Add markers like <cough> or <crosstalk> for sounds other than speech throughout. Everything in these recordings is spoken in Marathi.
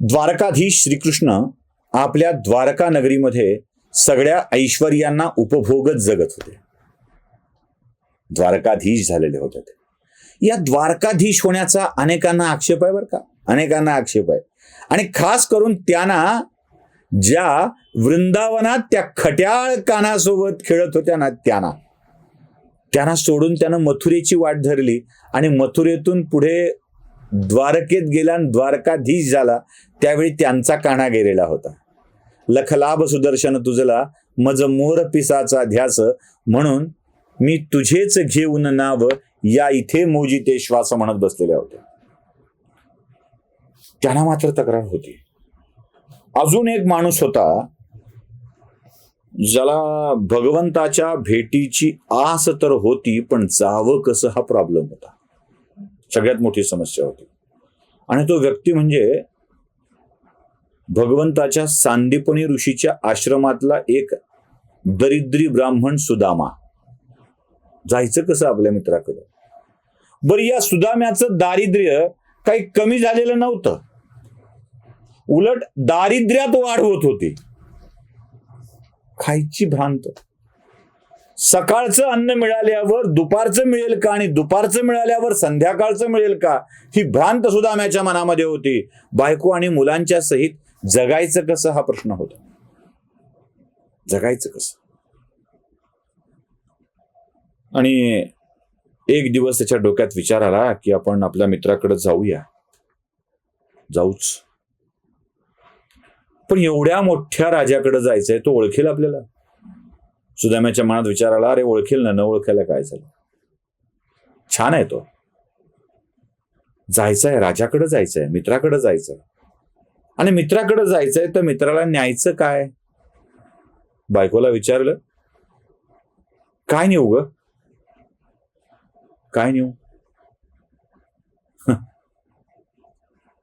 द्वारकाधीश श्रीकृष्ण आपल्या द्वारका नगरीमध्ये सगळ्या ऐश्वर्यांना उपभोगत जगत होते. द्वारकाधीश झालेले होते ते. या द्वारकाधीश होण्याचा अनेकांना आक्षेप आहे बरं का? अनेकांना आक्षेप आहे. आणि खास करून त्यांना ज्या वृंदावनात त्या खट्याळ कानासोबत खेळत होत्या ना त्यांना. त्यांना सोडून त्यानं मथुरेची वाट धरली आणि मथुरेतून पुढे द्वारकेत गेला आणि द्वारकाधीश झाला त्यावेळी त्यांचा काना गेलेला होता. लखलाभ सुदर्शन तुझला मज मोर पिसाचा ध्यास म्हणून मी तुझेच घेऊन नाव या इथे मोजी ते श्वास म्हणत बसलेल्या होत्या त्यांना मात्र तक्रार होती. अजून एक माणूस होता ज्याला भगवंताच्या भेटीची आस तर होती पण जावं कसं हा प्रॉब्लेम होता. सगळ्यात मोठी समस्या होती. आणि तो व्यक्ती म्हणजे भगवंताच्या सांदीपणी ऋषीच्या आश्रमातला एक दरिद्री ब्राह्मण सुदामा. जायचं कसं आपल्या मित्राकडे? बरं या सुदाम्याचं दारिद्र्य काही कमी झालेलं नव्हतं. उलट दारिद्र्यात वाढ होत होती. खायची भ्रांत. सकाळचं अन्न मिळाल्यावर दुपारचं मिळेल का आणि दुपारचं मिळाल्यावर संध्याकाळचं मिळेल का? ही भ्रांत सुद्धा सुदाम्याच्या मनामध्ये होती. बायको आणि मुलांच्या सहित जगायचं कसं? हा प्रश्न होता. जगायचं कसं? आणि एक दिवस त्याच्या डोक्यात विचार आला की आपण आपल्या मित्राकडे जाऊया. जाऊच. पण एवढ्या मोठ्या राजाकडे जायचंय तो ओळखेल आपल्याला. सुदाम्याच्या मनात विचार आला अरे ओळखेल ना? न ओळखायला काय झालं? छान आहे तो. जायचंय राजाकडे जायचंय मित्राकडे जायचंय. आणि मित्राकडे जायचंय तर मित्राला न्यायचं काय? बायकोला विचारलं. काय नेऊ ग? काय नेऊ?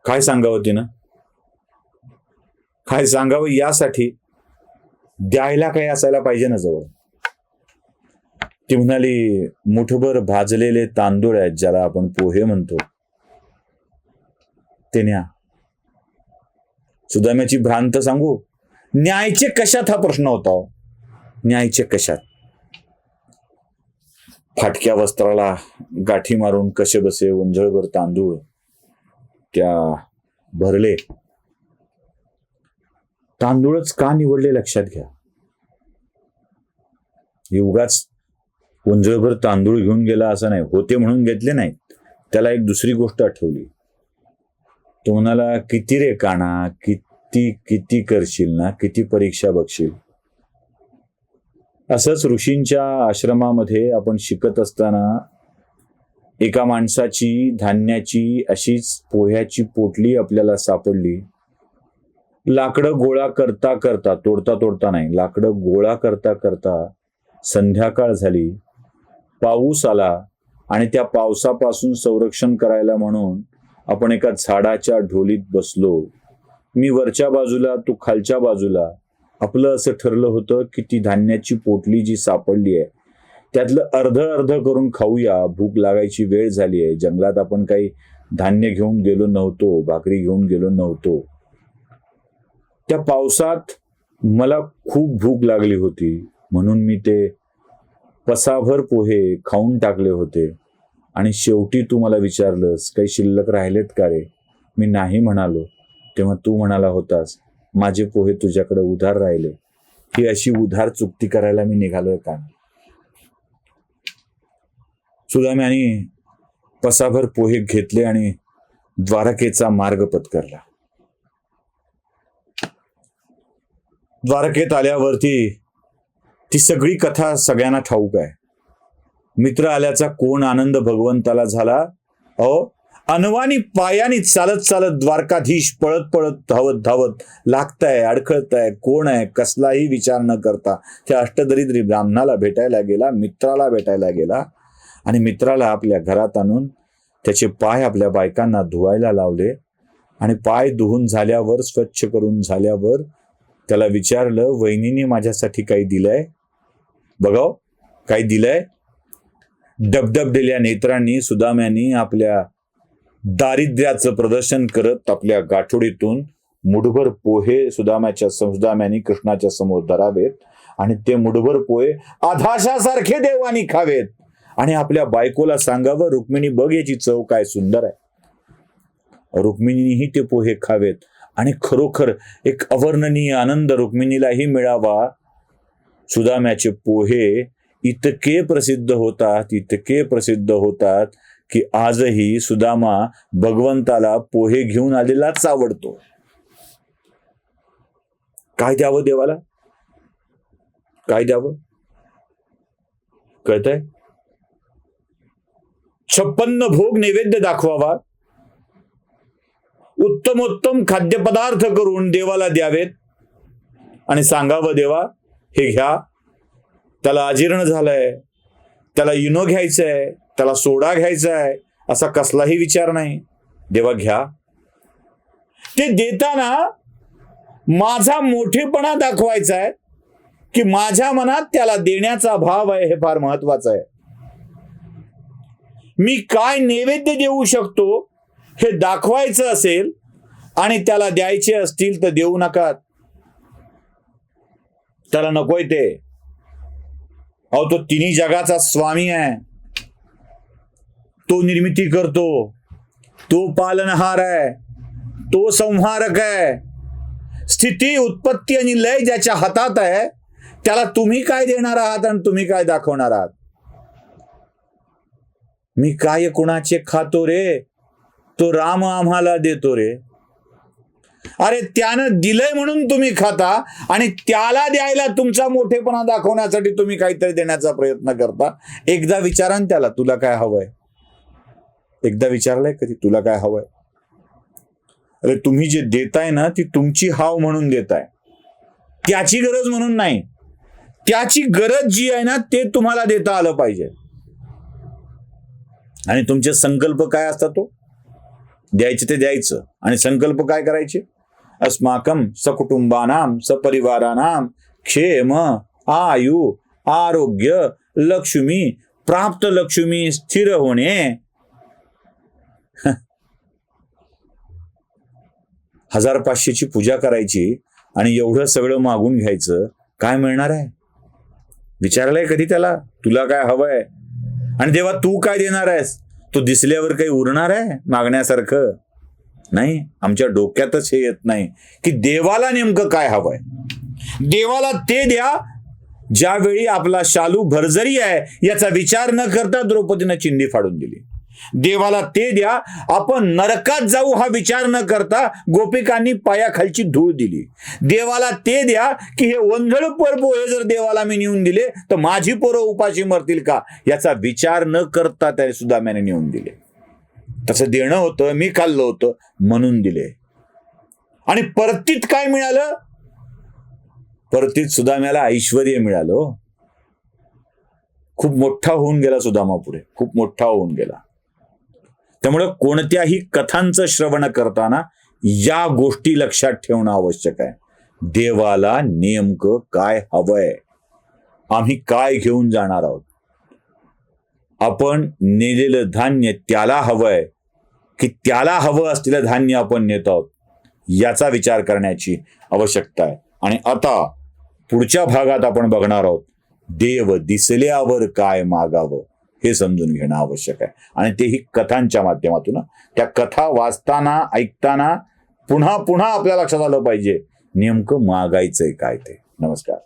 काय सांगावं तिनं? काय सांगावं यासाठी द्यायला काही असायला पाहिजे ना जवळ. ती म्हणाली मुठभर भाजलेले तांदूळ आहेत ज्याला आपण पोहे म्हणतो. ते न्या. सुदाम्याची भ्रांत सांगू न्यायचे कशात हा प्रश्न होता? न्यायचे कशात? फाटक्या वस्त्राला गाठी मारून कसे बसे उंजळभर तांदूळ त्या भरले. तांदूळच का निवडले लक्षात घ्या. हे उगाच उंजळभर तांदूळ घेऊन गेला असं नाही होते म्हणून घेतले नाहीत. त्याला एक दुसरी गोष्ट आठवली. तो म्हणाला किती रे काना किती किती करशील ना किती परीक्षा बघशील. असंच ऋषींच्या आश्रमामध्ये आपण शिकत असताना एका माणसाची धान्याची अशीच पोह्याची पोटली आपल्याला सापडली. लाकडं गोळा करता करता तोडता तोडता नाही लाकडं गोळा करता करता संध्याकाळ झाली पाऊस आला आणि त्या पावसापासून संरक्षण करायला म्हणून आपण एका झाडाच्या ढोलीत बसलो. मी वरच्या बाजूला तू खालच्या बाजूला आपलं असं ठरलं होतं की ती धान्याची पोटली जी सापडली आहे त्यातलं अर्ध अर्ध करून खाऊया भूक लागायची वेळ झाली आहे जंगलात आपण काही धान्य घेऊन गेलो नव्हतो भाकरी घेऊन गेलो नव्हतो. त्या पावसात मला खूप भूक लागली होती. म्हणून मी ते पसाभर पोहे खाऊन टाकले होते. आणि शेवटी तू मला विचारलंस काही शिल्लक राहिलेत का रे? मी नाही म्हणालो. तेव्हा तू म्हणाला होतास माझे पोहे तुझ्याकडे उधार राहिले. ही अशी उधार चुकती करायला मी निघालोय का? सुदाम्याने पसाभर पोहे घेतले आणि द्वारकेचा मार्ग पत्करला. द्वारकेत आल्यावरती ती सगळी कथा सगळ्यांना ठाऊक आहे. मित्र आल्याचा कोण आनंद भगवंताला झाला? अहो अनवानी पायानी चालत चालत द्वारकाधीश पळत पळत धावत धावत लागताय अडखळताय कोण आहे कसलाही विचार न करता त्या अष्टदरिद्री ब्राह्मणाला भेटायला गेला मित्राला भेटायला गेला आणि मित्राला आपल्या घरात आणून त्याचे पाय आपल्या बायकांना धुवायला लावले आणि पाय धुवून झाल्यावर स्वच्छ करून झाल्यावर त्याला विचारलं वहिनीने माझ्यासाठी काही दिलंय? बघाव काही दिलंय? डबडबलेल्या नेत्रांनी सुदाम्यांनी आपल्या दारिद्र्याचं प्रदर्शन करत आपल्या गाठोडीतून मुठभर पोहे सुदाम्याच्या सुदाम्यानी कृष्णाच्या समोर धरावेत आणि ते मुठभर पोहे आधाशासारखे देवानी खावेत आणि आपल्या बायकोला सांगावं रुक्मिणी बघ याची चव काय सुंदर आहे. रुक्मिणीही ते पोहे खावेत. आणि खरोखर एक अवर्णनीय आनंद रुक्मिणीलाही मिळावा. सुदाम्याचे पोहे इतके प्रसिद्ध होतात इतके प्रसिद्ध होतात की आजही सुदामा भगवंताला पोहे घेऊन आलेलाच आवडतो. काय द्यावं देवाला? काय द्यावं? कळतंय? छप्पन्न भोग नैवेद्य दाखवावा. उत्तमोत्तम खाद्यपदार्थ करून देवाला द्यावेत. आणि सांगावं देवा हे घ्या. त्याला अजीर्ण झालंय. त्याला इनो घ्यायचंय. त्याला सोडा घ्यायचा आहे असा कसलाही विचार नाही. देवा घ्या. ते देताना माझा मोठेपणा दाखवायचा आहे की माझ्या मनात त्याला देण्याचा भाव आहे हे फार महत्वाचं आहे. मी काय नैवेद्य देऊ शकतो हे दाखवायचं असेल आणि त्याला द्यायचे असतील तर देऊ नका. त्याला नकोय ते. अहो तो तिन्ही जगाचा स्वामी आहे. तो निर्मिती करतो. तो पालनहार आहे. तो संहारक आहे. स्थिती उत्पत्ती आणि लय ज्याच्या हातात आहे त्याला तुम्ही काय देणार आहात आणि तुम्ही काय दाखवणार आहात? मी काय कुणाचे खातो रे? तो राम आम्हाला देतो रे. अरे त्यानं दिलंय म्हणून तुम्ही खाता आणि त्याला द्यायला तुमचा मोठेपणा दाखवण्यासाठी तुम्ही काहीतरी देण्याचा प्रयत्न करता. एकदा विचारा त्याला तुला काय हवंय? एकदा विचारलंय कधी? तुला काय हवंय? अरे तुम्ही जे देताय ना ती तुमची हाव म्हणून देताय. त्याची गरज म्हणून नाही. त्याची गरज जी आहे ना ते तुम्हाला देता आलं पाहिजे. आणि तुमचे संकल्प काय असतात तो? द्यायचे ते द्यायचं. आणि संकल्प काय करायचे? अस्माकम सकुटुंबानाम सपरिवारानाम क्षेम आयु आरोग्य लक्ष्मी प्राप्त लक्ष्मी स्थिर होणे. <laughs> हजार पाचशेची पूजा करायची आणि एवढं सगळं मागून घ्यायचं काय मिळणार आहे? विचारलंय कधी त्याला? तुला काय हवंय? आणि देवा तू काय देणार आहेस? तो दिसल्यावर काही उरणार आहे मागण्यासारखं? नाही. आमच्या डोक्यातच हे येत नाही की देवाला नेमकं काय हवंय. देवाला ते द्या ज्यावेळी आपला शालू भरजरी आहे याचा विचार न करता द्रौपदीनं चिंधी फाडून दिली. देवाला ते द्या. आपण नरकात जाऊ हा विचार न करता गोपिकांनी पायाखालची धूळ दिली. देवाला ते द्या की हे वंधळ पर पोहे जर देवाला मी नेऊन दिले तर माझी पोरं उपाशी मरतील का? याचा विचार न करता त्या सुदाम्याने नेऊन दिले. तसं देणं होतं मी खाल्लं होतं म्हणून दिले. आणि परतीत काय मिळालं? परतीत सुदाम्याला ऐश्वर मिळालं हो. खूप मोठा होऊन गेला सुदामा पुढे खूप मोठा होऊन गेला. त्यामुळे कोणत्याही कथांचं श्रवण करताना या गोष्टी लक्षात ठेवणं आवश्यक आहे. देवाला नेमकं काय हवंय? आम्ही काय घेऊन जाणार आहोत? आपण नेलेलं धान्य त्याला हवंय की त्याला हवं असलेलं धान्य आपण नेत आहोत? याचा विचार करण्याची आवश्यकता आहे. आणि आता पुढच्या भागात आपण बघणार आहोत देव दिसल्यावर काय मागावं? हे समजून घेणं आवश्यक आहे. आणि तेही कथांच्या माध्यमातून. त्या कथा वाचताना ऐकताना पुन्हा पुन्हा आपल्या लक्षात आलं पाहिजे. नेमकं मागायचंय काय ते? नमस्कार.